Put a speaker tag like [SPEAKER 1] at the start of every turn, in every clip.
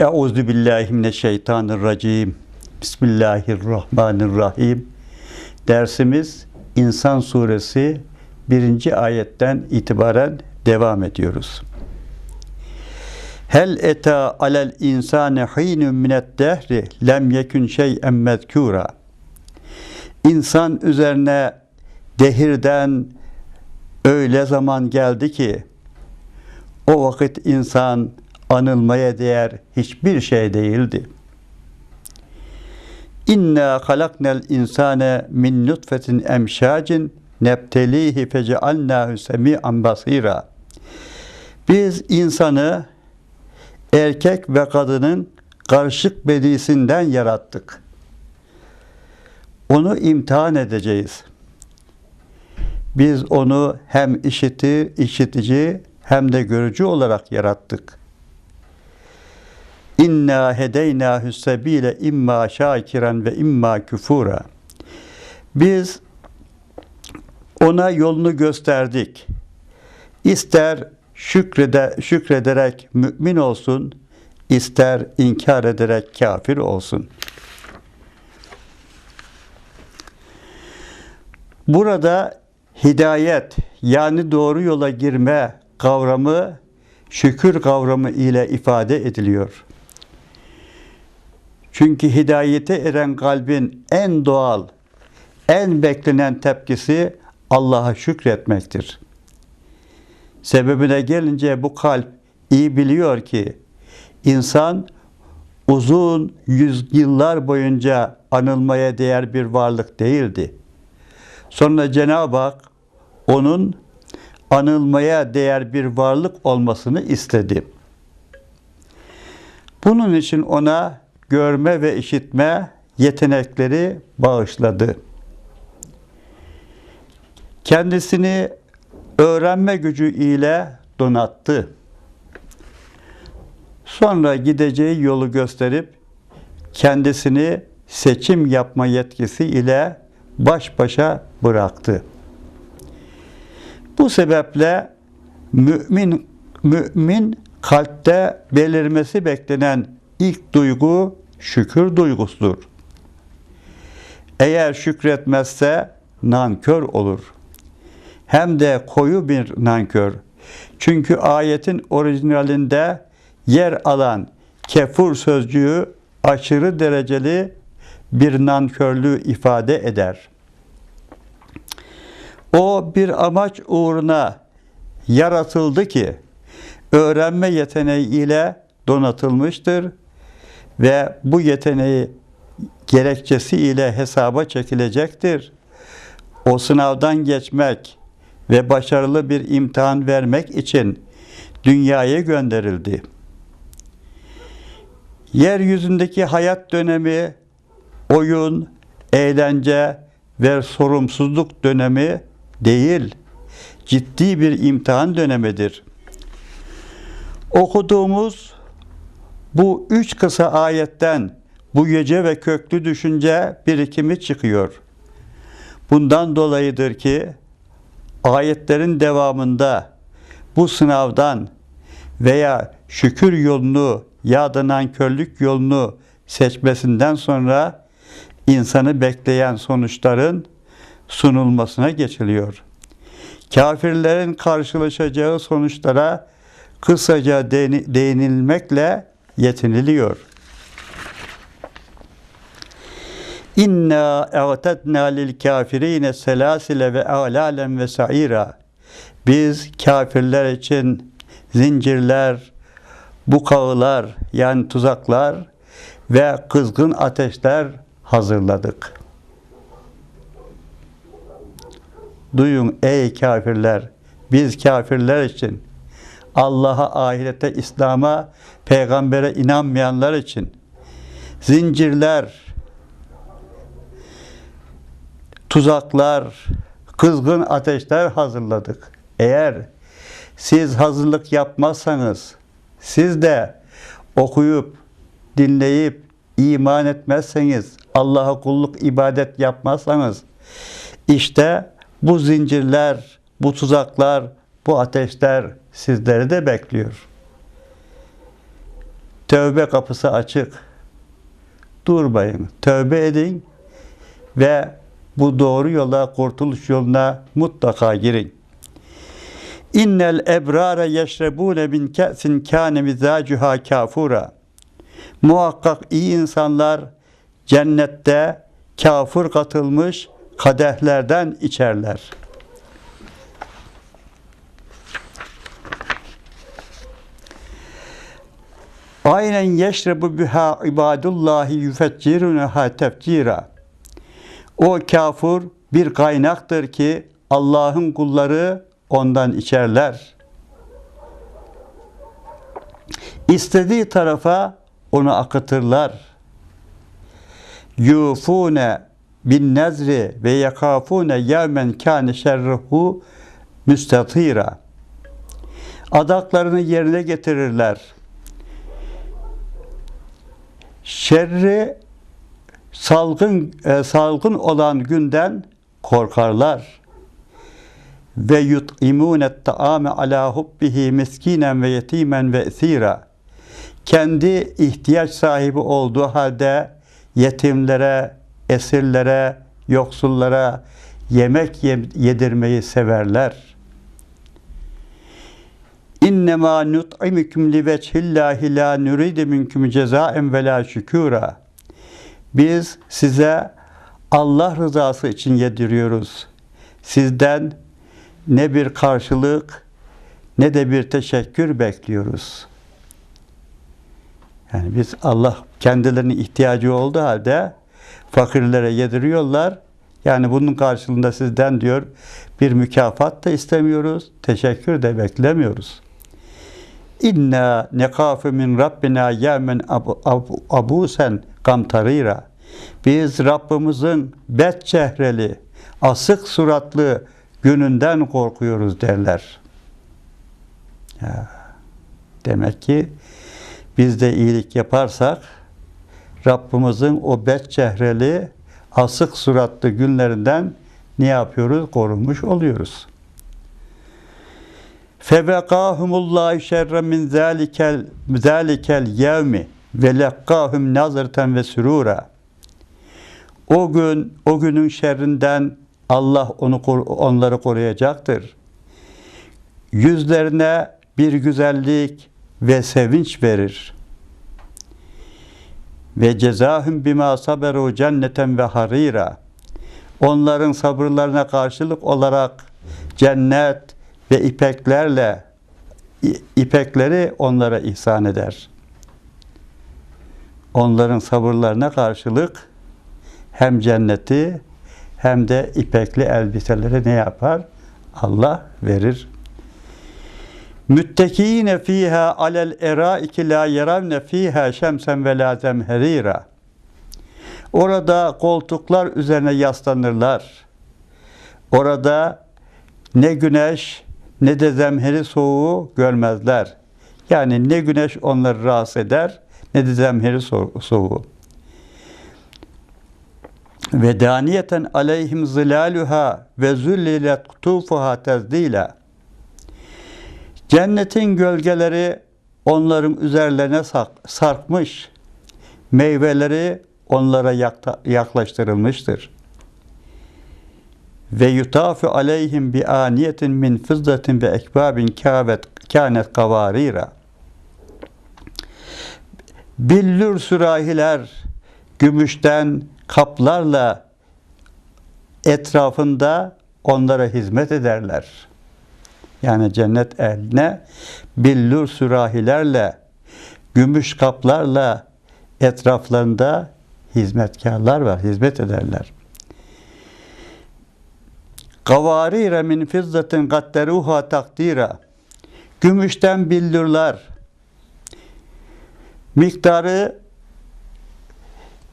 [SPEAKER 1] Euzu billahi mineşşeytanirracim. Bismillahirrahmanirrahim. Dersimiz İnsan suresi 1. ayetten itibaren devam ediyoruz. Hel eta alel insane hinun minet dehri lem yekun şey'en mezkura. İnsan üzerine dehirden öyle zaman geldi ki o vakit insan anılmaya değer hiçbir şey değildi. İnna halaknel insane min nutfetin emşacin nebtelihi fecealnahu semi'an basira. Biz insanı erkek ve kadının karışık bedisinden yarattık. Onu imtihan edeceğiz. Biz onu hem işitir, işitici hem de görücü olarak yarattık. İnna hedeyna sebile imma şakiran ve imma küfura. Biz ona yolunu gösterdik. İster şükrede, şükrederek mümin olsun, ister inkar ederek kafir olsun. Burada hidayet yani doğru yola girme kavramı şükür kavramı ile ifade ediliyor. Çünkü hidayete eren kalbin en doğal, en beklenen tepkisi Allah'a şükretmektir. Sebebine gelince bu kalp iyi biliyor ki insan uzun yüzyıllar boyunca anılmaya değer bir varlık değildi. Sonra Cenab-ı Hak onun anılmaya değer bir varlık olmasını istedi. Bunun için ona görme ve işitme yetenekleri bağışladı. Kendisini öğrenme gücü ile donattı. Sonra gideceği yolu gösterip kendisini seçim yapma yetkisi ile baş başa bıraktı. Bu sebeple mümin mümin kalpte belirmesi beklenen ilk duygu şükür duygusudur. Eğer şükretmezse nankör olur. Hem de koyu bir nankör. Çünkü ayetin orijinalinde yer alan kefur sözcüğü aşırı dereceli bir nankörlüğü ifade eder. O bir amaç uğruna yaratıldı ki öğrenme yeteneği ile donatılmıştır ve bu yeteneği gerekçesi ile hesaba çekilecektir. O sınavdan geçmek ve başarılı bir imtihan vermek için dünyaya gönderildi. Yeryüzündeki hayat dönemi oyun, eğlence ve sorumsuzluk dönemi değil, ciddi bir imtihan dönemidir. Okuduğumuz bu üç kısa ayetten bu gece ve köklü düşünce birikimi çıkıyor. Bundan dolayıdır ki ayetlerin devamında bu sınavdan veya şükür yolunu ya da nankörlük yolunu seçmesinden sonra insanı bekleyen sonuçların sunulmasına geçiliyor. Kafirlerin karşılaşacağı sonuçlara kısaca değinilmekle yetiniliyor. İnna e'tedna lil kafirine selasile ve a'lalen ve sa'ira. Biz kafirler için zincirler, bukağılar yani tuzaklar ve kızgın ateşler hazırladık. Duyun ey kafirler, biz kafirler için Allah'a, ahirete, İslam'a, peygambere inanmayanlar için zincirler, tuzaklar, kızgın ateşler hazırladık. Eğer siz hazırlık yapmazsanız, siz de okuyup, dinleyip, iman etmezseniz, Allah'a kulluk, ibadet yapmazsanız, işte bu zincirler, bu tuzaklar, bu ateşler sizleri de bekliyor. Tövbe kapısı açık. Durmayın. Tövbe edin ve bu doğru yola, kurtuluş yoluna mutlaka girin. İnnel ebrare yeşrebune min ke'sin kâne mizacuha kafura. Muhakkak iyi insanlar cennette kafur katılmış kadehlerden içerler. Aynen yeşrebu biha ibadullahi yufecciruneha tefcira. O kafur bir kaynaktır ki Allah'ın kulları ondan içerler. İstediği tarafa onu akıtırlar. Yufune bin nezri ve yakafune yevmen kâne şerruhu müstatira. Adaklarını yerine getirirler. Şerri salgın e, salgın olan günden korkarlar. Ve yut'imûne ta'ame ala hubbihi miskinen ve yetimen ve esira. Kendi ihtiyaç sahibi olduğu halde yetimlere, esirlere, yoksullara yemek yedirmeyi severler. İnnemâ nut'imüküm li veçhillâhi lâ nuride minküm cezaen ve lâ şükûrâ. Biz size Allah rızası için yediriyoruz. Sizden ne bir karşılık ne de bir teşekkür bekliyoruz. Yani biz Allah kendilerinin ihtiyacı olduğu halde fakirlere yediriyorlar. Yani bunun karşılığında sizden diyor bir mükafat da istemiyoruz, teşekkür de beklemiyoruz. İnna nekafu min Rabbina abu, abusen kamtarira. Biz Rabbimizin bet çehreli, asık suratlı gününden korkuyoruz derler. Ya, demek ki biz de iyilik yaparsak Rabbimizin o bet çehreli, asık suratlı günlerinden ne yapıyoruz? Korunmuş oluyoruz. Febekahumullahi şerre min zalikel zalikel yevmi ve lekkahum nazırten ve sürura. O gün, o günün şerrinden Allah onu onları koruyacaktır. Yüzlerine bir güzellik ve sevinç verir. Ve cezahum bima saberu cenneten ve harira. Onların sabırlarına karşılık olarak cennet ve ipeklerle ipekleri onlara ihsan eder. Onların sabırlarına karşılık hem cenneti hem de ipekli elbiseleri ne yapar? Allah verir. Müttekine fiha alel eraiki la yaravne fiha şemsen ve la zemherira. Orada koltuklar üzerine yaslanırlar. Orada ne güneş ne de zemheri soğuğu görmezler. Yani ne güneş onları rahatsız eder ne de zemheri soğuğu. Ve daniyeten aleyhim zilaluha ve zullilet kutufuha tezdila. Cennetin gölgeleri onların üzerlerine sarkmış, meyveleri onlara yaklaştırılmıştır. Ve yutafu aleyhim bi aniyetin min fızzatin ve ekbabin kâvet kânet kavarira. Billür sürahiler gümüşten kaplarla etrafında onlara hizmet ederler. Yani cennet ehline billur sürahilerle, gümüş kaplarla etraflarında hizmetkarlar var, hizmet ederler. Kavarire min fizzatin gadderuha takdira. Gümüşten billurlar. Miktarı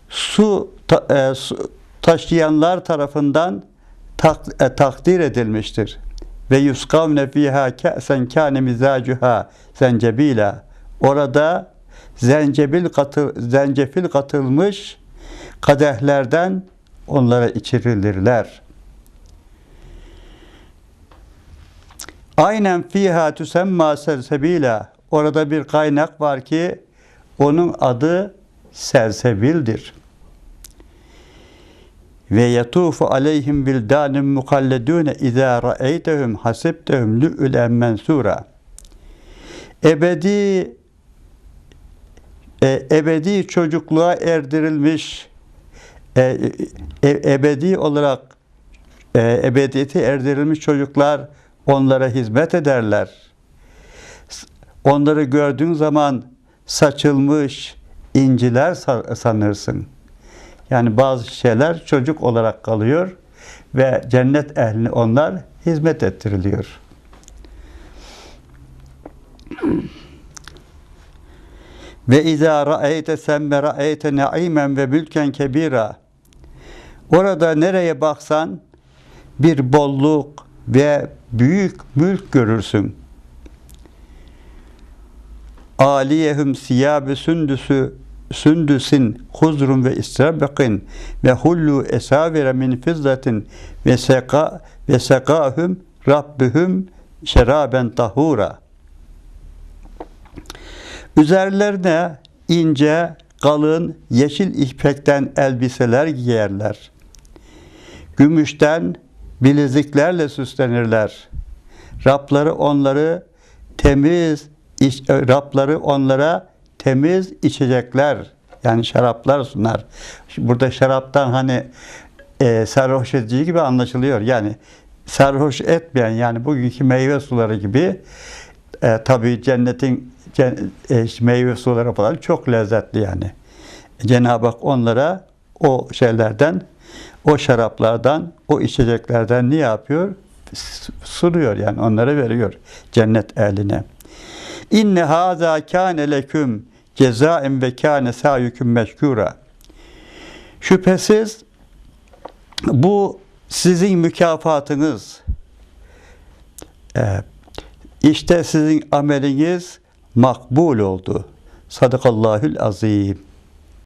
[SPEAKER 1] su, ta, e, su taşıyanlar tarafından tak, e, takdir edilmiştir. Ve yuskavne fiha ka'sen kâne mizacuha zencebila. Orada zencebil katı, zencefil katılmış kadehlerden onlara içirilirler. Aynen fiha tüsemma sersebila. Orada bir kaynak var ki Onun adı Selsebil'dir. Ve yetufu aleyhim bildanun mukalledune izâ ra'eytehum hasibtehum lü'ülen mensura. Ebedi e, ebedi çocukluğa erdirilmiş e, e, ebedi olarak e, ebediyete erdirilmiş çocuklar onlara hizmet ederler. Onları gördüğün zaman saçılmış inciler sa- sanırsın. Yani bazı şeyler çocuk olarak kalıyor ve cennet ehline onlar hizmet ettiriliyor. Ve izâ ra'eyte semme ra'eyte na'imen ve mülken kebira. Orada nereye baksan bir bolluk ve büyük mülk görürsün. Aliyehum siyâbü sündüsü sündüsin huzrun ve istrabekin ve hullu esavire min fizzatin ve seka ve sekahum rabbuhum şeraben tahura. Üzerlerine ince, kalın, yeşil ipekten elbiseler giyerler. Gümüşten bileziklerle süslenirler. Rabları onları temiz, iç, Rabları onlara temiz içecekler yani şaraplar sunar. Burada şaraptan hani e, sarhoş edici gibi anlaşılıyor. Yani sarhoş etmeyen yani bugünkü meyve suları gibi e, tabii cennetin cen, e, meyve suları falan çok lezzetli yani. Cenab-ı Hak onlara o şeylerden, o şaraplardan, o içeceklerden ne yapıyor? Sunuyor yani onlara veriyor cennet ehline. İnne haza kâne leküm cezaen ve kâne sâyüküm meşkûra. Şüphesiz bu sizin mükafatınız. İşte sizin ameliniz makbul oldu. Sadakallahül azim.